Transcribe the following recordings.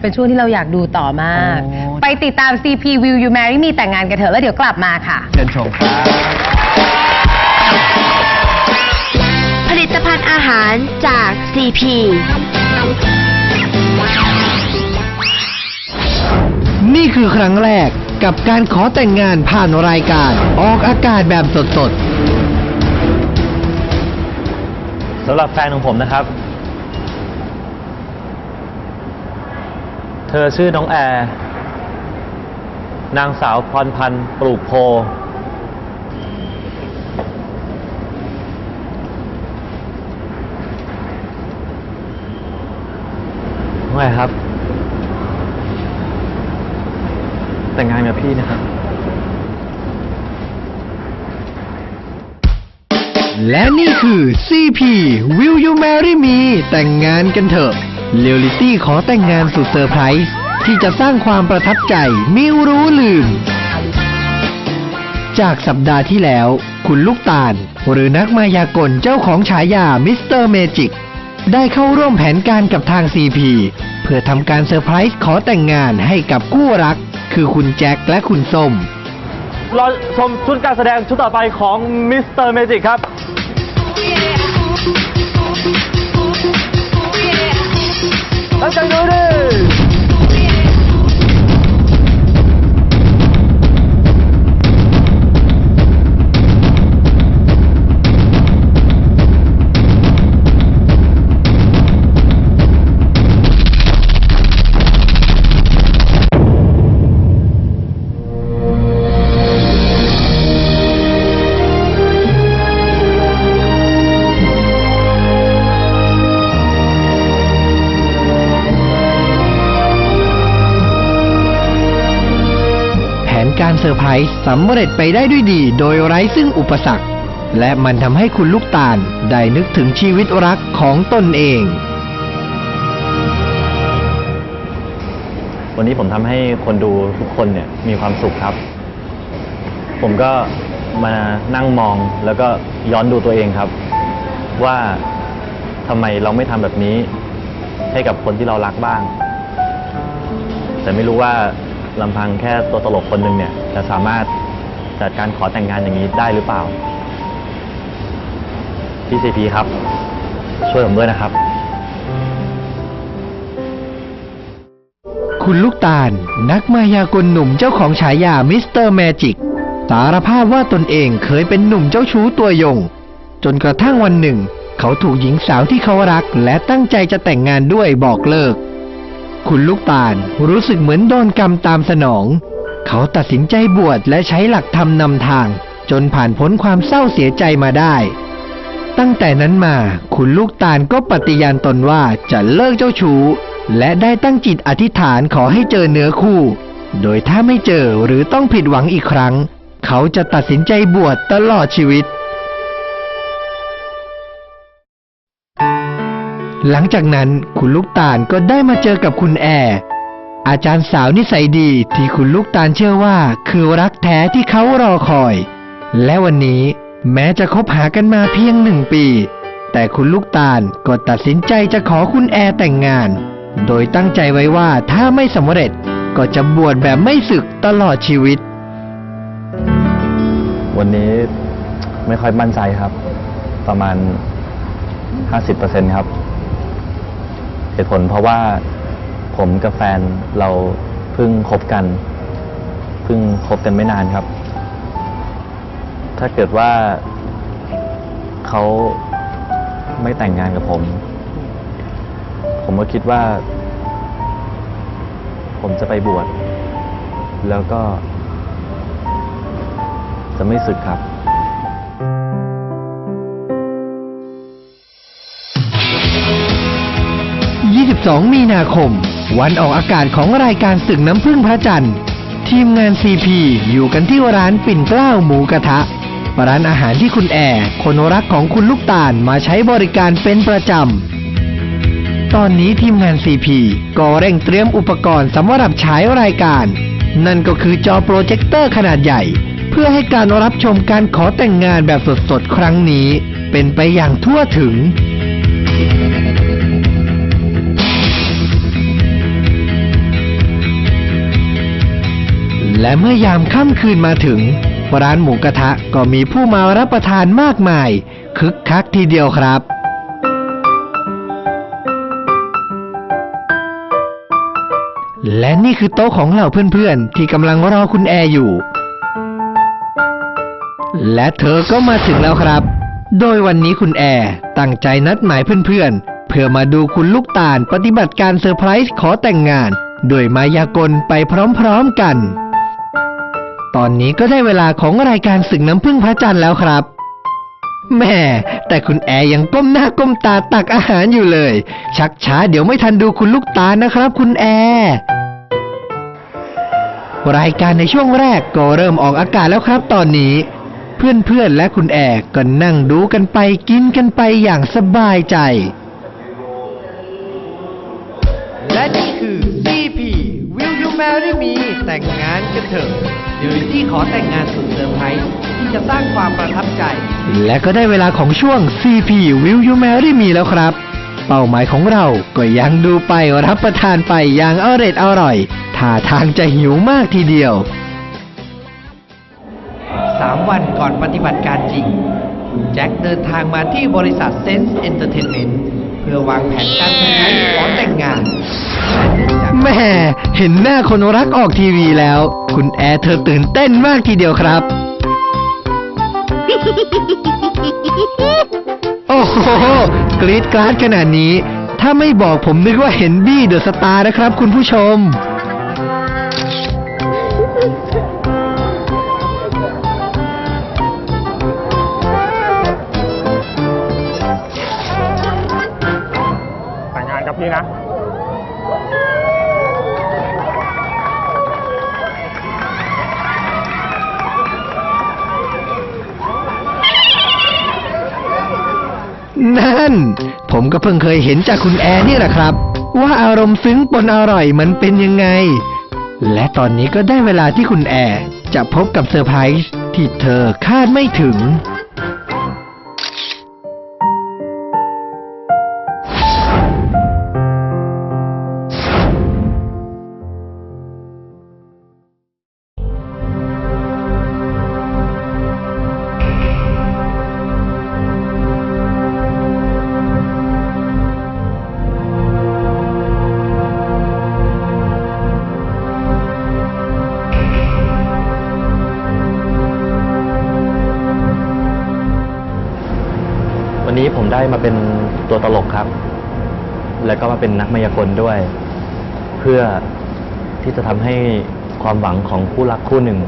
เป็นช่วงที่เราอยากดูต่อมาก โอ้ ไปติดตาม CP Will You Marry Me แต่งงานกันเถอะแล้วเดี๋ยวกลับมาค่ะ เชิญชมครับ ผลิตภัณฑ์อาหารจาก CP นี่คือครั้งแรกกับการขอแต่งงานผ่านรายการ ออกอากาศแบบสดสำหรับแฟนของผมนะครับ เธอชื่อน้องแอร์นางสาวพรพันธ์ปลูกโพน้องแอร์ครับ แต่งงานกับพี่นะครับ และนี่คือ CP Will You Marry Me แต่งงานกันเถอะ เรียลลิตี้ขอแต่งงานสุดเซอร์ไพรส์ที่จะสร้างความประทับใจไม่รู้ลืม จากสัปดาห์ที่แล้ว คุณลูกตาล หรือนักมายากลเจ้าของฉายามิสเตอร์เมจิกได้เข้าร่วมแผนการกับทาง CP เพื่อทำการเซอร์ไพรส์ขอแต่งงานให้กับคู่รัก คือคุณแจ็คและคุณส้มรอชมชุดการแสดงชุดต่อไปของมิสเตอร์เมจิกครับ เซอร์ไพรส์สำเร็จไปได้ด้วยดี โดยไร้ซึ่งอุปสรรค และมันทำให้คุณลูกตาล ได้นึกถึงชีวิตรักของตนเอง วันนี้ผมทำให้คนดูทุกคนเนี่ยมีความสุขครับ ผมก็มานั่งมองแล้วก็ย้อนดูตัวเองครับ ว่าทำไมเราไม่ทำแบบนี้ ให้กับคนที่เรารักบ้าง แต่ไม่รู้ว่า ลำพังแค่ตัวตลกคนหนึ่งเนี่ยจะสามารถจัดการขอแต่งงานอย่างนี้ได้หรือเปล่า พี่ซีพีครับ ช่วยผมด้วยนะครับ คุณลูกตาล นักมายากลหนุ่มเจ้าของฉายามิสเตอร์แมจิกสารภาพว่าตนเองเคยเป็นหนุ่มเจ้าชู้ตัวยง จนกระทั่งวันหนึ่ง เขาถูกหญิงสาวที่เขารัก และตั้งใจจะแต่งงานด้วยบอกเลิก คุณลูกตาลรู้สึกเหมือนโดนกรรมตามสนอง เขาตัดสินใจบวชและใช้หลักธรรมนำทาง จนผ่านพ้นความเศร้าเสียใจมาได้ ตั้งแต่นั้นมาคุณลูกตาลก็ปฏิญาณตนว่าจะเลิกเจ้าชู้ และได้ตั้งจิตอธิษฐานขอให้เจอเนื้อคู่ โดยถ้าไม่เจอหรือต้องผิดหวังอีกครั้ง เขาจะตัดสินใจบวชตลอดชีวิต หลังจากนั้นคุณลูกตาลก็ได้มาเจอกับคุณแอร์อาจารย์สาวนิสัยดีที่คุณลูกตาลเชื่อว่า คือรักแท้ที่เขารอคอย และวันนี้แม้จะคบหากันมาเพียงหนึ่งปี แต่คุณลูกตาลก็ตัดสินใจจะขอคุณแอร์แต่งงาน โดยตั้งใจไว้ว่าถ้าไม่สำเร็จก็จะบวชแบบไม่สึกตลอดชีวิต วันนี้ไม่ค่อยมั่นใจครับ ประมาณ 50%ครับ ตุผลเพราะว่าผมกับแฟนเราเพิ่งคบกันเพิ่งคบกันไม่นานครับ ถ้าเกิดว่าเขาไม่แต่งงานกับผม ผมก็คิดว่า ผมจะไปบวชแล้วก็จะไม่สึกครับ 22มีนาคม วันออกอากาศของรายการศึกน้ำพึ่งพระจันทร์ ทีมงาน CP อยู่กันที่ร้านปิ่นเกล้าหมูกระทะ ร้านอาหารที่คุณแอร์คนรักของคุณลูกตาลมาใช้บริการเป็นประจำ ตอนนี้ทีมงาน CP ก็เร่งเตรียมอุปกรณ์สำหรับฉายรายการ นั่นก็คือจอโปรเจคเตอร์ขนาดใหญ่ เพื่อให้การรับชมการขอแต่งงานแบบสดๆ ครั้งนี้ เป็นไปอย่างทั่วถึง และเมื่อยามค่ำคืนมาถึง ร้านหมูกระทะก็มีผู้มารับประทานมากมาย คึกคักทีเดียวครับและนี่คือโต๊ะของเหล่าเพื่อนๆ ที่กำลังรอคุณแอร์อยู่ และเธอก็มาถึงแล้วครับ โดยวันนี้คุณแอร์ตั้งใจนัดหมายเพื่อนๆ เพื่อมาดูคุณลูกตาลปฏิบัติการเซอร์ไพรส์ขอแต่งงาน โดยมายากลไปพร้อมๆกัน ตอนนี้ก็ได้เวลาของรายการศึกน้ำพึ่งพระจันทร์แล้วครับแม่แต่คุณแอร์ยังก้มหน้าก้มตาตักอาหารอยู่เลย ชักช้าเดี๋ยวไม่ทันดูคุณลูกตาลนะครับ คุณแอร์รายการในช่วงแรกก็เริ่มออกอากาศแล้วครับตอนนี้ เพื่อนๆและคุณแอร์ก็นั่งดูกันไปกินกันไปอย่างสบายใจ และนี่คือ CP Will You Marry Me แต่งงานกันเถอะโดยที่ขอแต่งงานสุดเซอร์ไพรส์ที่จะสร้างความประทับใจ และก็ได้เวลาของช่วง CP Will You Marry Me แล้วครับ เป้าหมายของเราก็ยังดูไปรับประทานไปอย่างอร่อยอร่อยท่าทางจะหิวมากทีเดียวสามวันก่อนปฏิบัติการจริงคุณแจ็คเดินทางมาที่บริษัท Sense Entertainment เพื่อวางแผนการแต่งงานขอแต่งงาน แม่เห็นหน้าคนรักออกทีวีแล้ว คุณแอร์เธอตื่นเต้นมากทีเดียวครับ โอ้โหกรีดกราดขนาดนี้ ถ้าไม่บอกผมนึกว่าเห็นบี้เดอะสตาร์นะครับคุณผู้ชม นั่น ผมก็เพิ่งเคยเห็นจากคุณแอร์นี่แหละครับ ว่าอารมณ์ซึ้งปนอร่อยมันเป็นยังไง และตอนนี้ก็ได้เวลาที่คุณแอร์จะพบกับเซอร์ไพรส์ที่เธอคาดไม่ถึง ได้มาเป็นตัวตลกครับ แล้วก็มาเป็นนักมายากลด้วย เพื่อที่จะทำให้ความหวังของคู่รักคู่หนึ่ง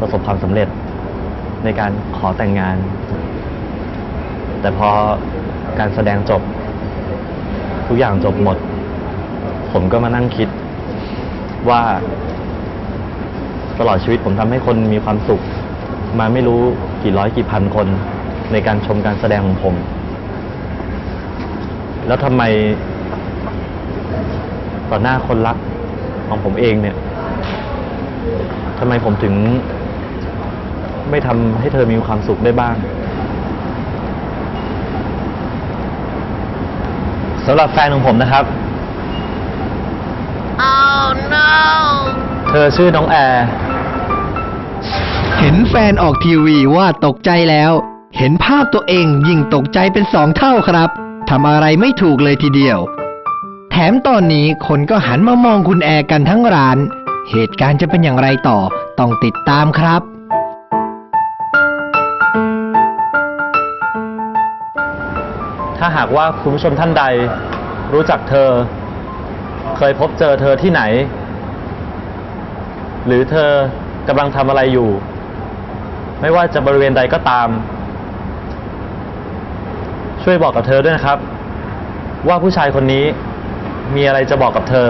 ประสบความสำเร็จ ในการขอแต่งงาน แต่พอการแสดงจบ ทุกอย่างจบหมด ผมก็มานั่งคิดว่า ตลอดชีวิตผมทำให้คนมีความสุข มาไม่รู้กี่ร้อยกี่พันคนในการชมการแสดงของผม แล้วทำไมต่อหน้าคนรักของผมเองเนี่ยทำไมผมถึง ไม่ทำให้เธอมีความสุขได้บ้างสำหรับแฟนของผมนะครับเธอชื่อน้องแอร์ เห็นแฟนออกทีวีว่าตกใจแล้ว เห็นภาพตัวเองยิ่งตกใจเป็นสองเท่าครับ ทำอะไรไม่ถูกเลยทีเดียว แถมตอนนี้คนก็หันมามองคุณแอร์กันทั้งร้าน เหตุการณ์จะเป็นอย่างไรต่อต้องติดตามครับถ้าหากว่าคุณผู้ชมท่านใดรู้จักเธอ เคยพบเจอเธอที่ไหน หรือเธอกำลังทำอะไรอยู่ ไม่ว่าจะบริเวณใดก็ตาม ช่วยบอกกับเธอด้วยนะครับ ว่าผู้ชายคนนี้มีอะไรจะบอกกับเธอ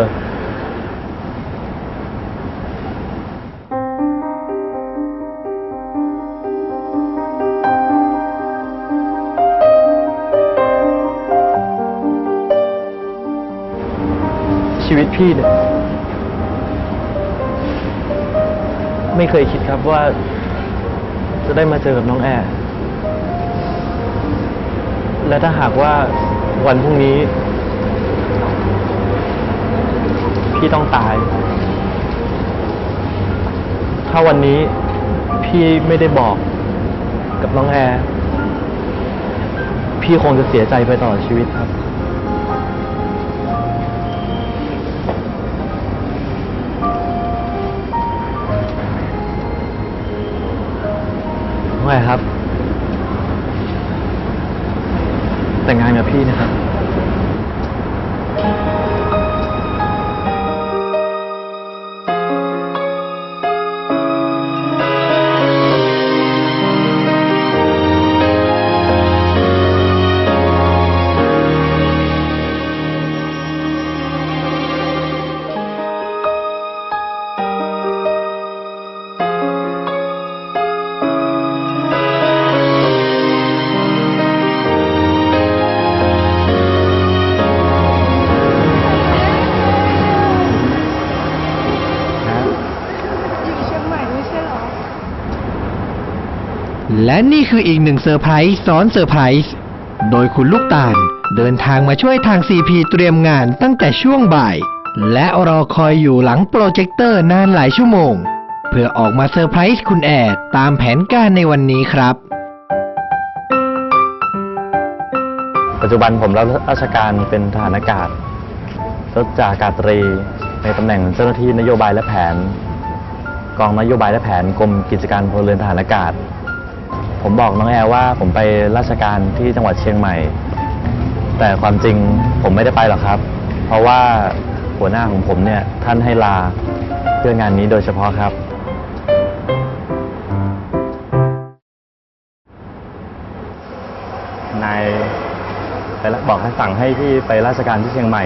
ชีวิตพี่เนี่ยไม่เคยคิดครับว่าจะได้มาเจอกับน้องแอร์ และถ้าหากว่าวันพรุ่งนี้ พี่ต้องตาย ถ้าวันนี้พี่ไม่ได้บอกกับน้องแอร์พี่คงจะเสียใจไปตลอดชีวิตครับ น้องแอร์ครับ แต่งงานกับพี่นะครับ และนี่คืออีกหนึ่งเซอร์ไพรส์ซ้อนเซอร์ไพรส์โดยคุณลูกตาลเดินทางมาช่วยทาง CP เตรียมงานตั้งแต่ช่วงบ่าย และรอคอยอยู่หลังโปรเจคเตอร์นานหลายชั่วโมง เพื่อออกมาเซอร์ไพรส์คุณแอร์ตามแผนการในวันนี้ครับ ปัจจุบันผมรับราชการเป็นทหารอากาศรถจากอากาศตรี ในตำแหน่งเจ้าหน้าที่นโยบายและแผน กองนโยบายและแผนกรมกิจการพลเรือนทหารอากาศ ผมบอกน้องแอร์ว่าผมไปราชการที่จังหวัดเชียงใหม่ แต่ความจริงผมไม่ได้ไปหรอกครับ เพราะว่าหัวหน้าของผมเนี่ยท่านให้ลาเพื่องานนี้โดยเฉพาะครับ นายไปละบอกให้สั่งให้พี่ไปราชการที่เชียงใหม่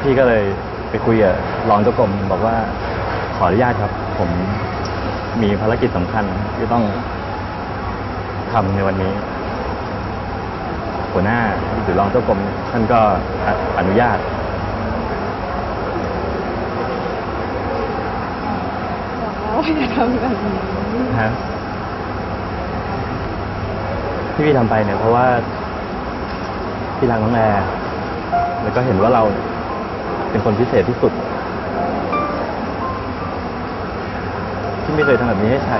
พี่ก็เลยไปคุยกับรองเจ้ากรมบอกว่าขออนุญาตครับ ผมมีภารกิจสำคัญที่ต้อง ทำในวันนี้ หัวหน้าหรือรองเจ้ากรมท่านก็ออนุญาตว่าอย่าทำแบบนี้ฮะที่พี่ทำไปเนี่ยเพราะว่าพี่รักน้องแอร์แล้วก็เห็นว่าเราเป็นคนพิเศษที่สุด ที่ไม่เคยทำแบบนี้ให้ใคร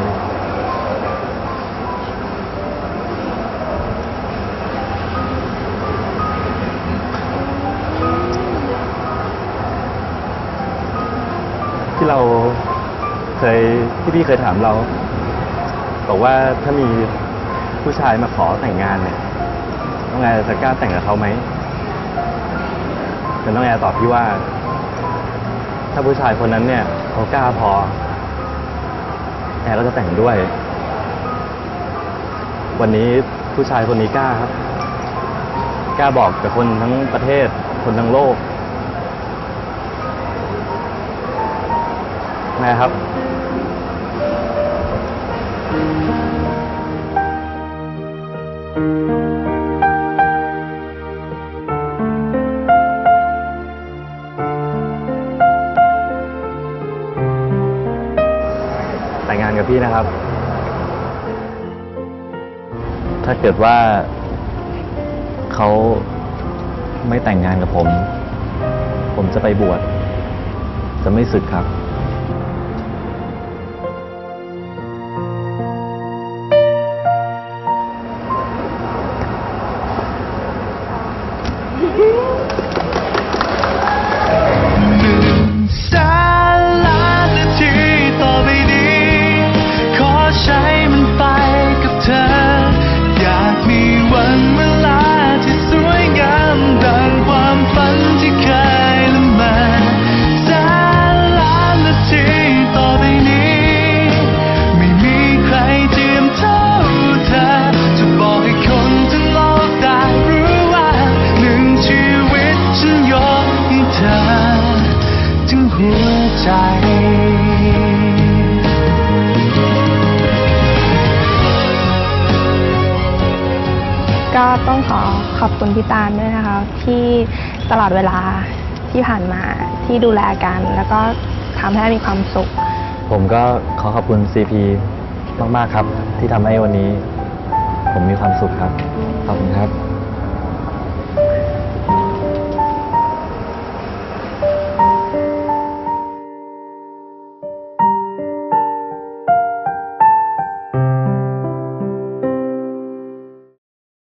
เราเคยที่พี่เคยถามเราบอกว่าถ้ามีผู้ชายมาขอแต่งงานเนี่ยน้องแอร์จะกล้าแต่งกับเขาไหมแต่น้องแอร์ตอบพี่ว่า ถ้าผู้ชายคนนั้นเนี่ยเขากล้าพอ แอร์ก็จะแต่งด้วย วันนี้ผู้ชายคนนี้กล้าครับ กล้าบอกกับคนทั้งประเทศ คนทั้งโลก ไงครับแต่งงานกับพี่นะครับ ถ้าเกิดว่าเขาไม่แต่งงานกับผม ผมจะไปบวช จะไม่สึกครับ อบคุณพี่ตาลด้วยนะคะ ที่ตลอดเวลาที่ผ่านมาที่ดูแลกัน แล้วก็ทำให้มีความสุข ผมก็ขอขอบคุณ CP มาก ๆ ครับ ที่ทำให้วันนี้ ผมมีความสุขครับ ขอบคุณครับ